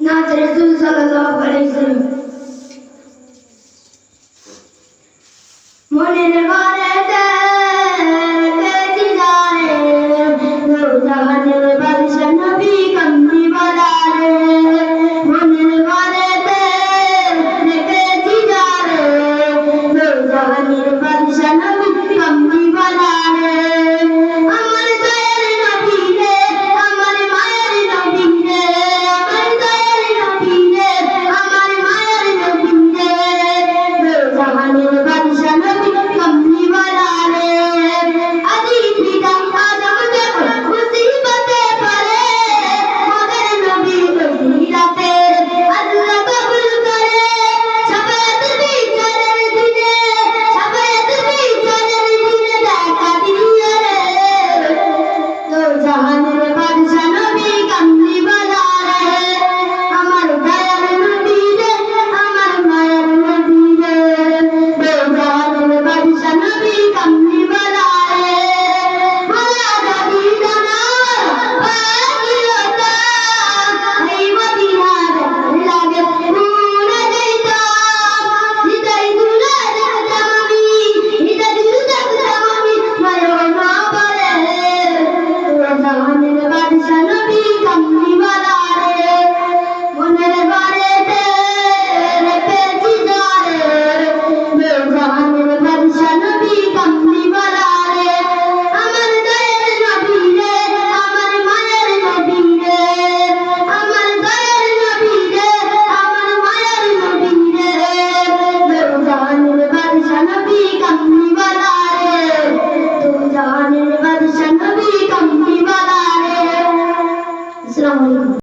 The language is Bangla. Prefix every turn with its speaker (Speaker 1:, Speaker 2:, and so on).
Speaker 1: নাচ রসুল সাল্লাল্লাহু আলাইহি সাল্লাম মনে ঘরে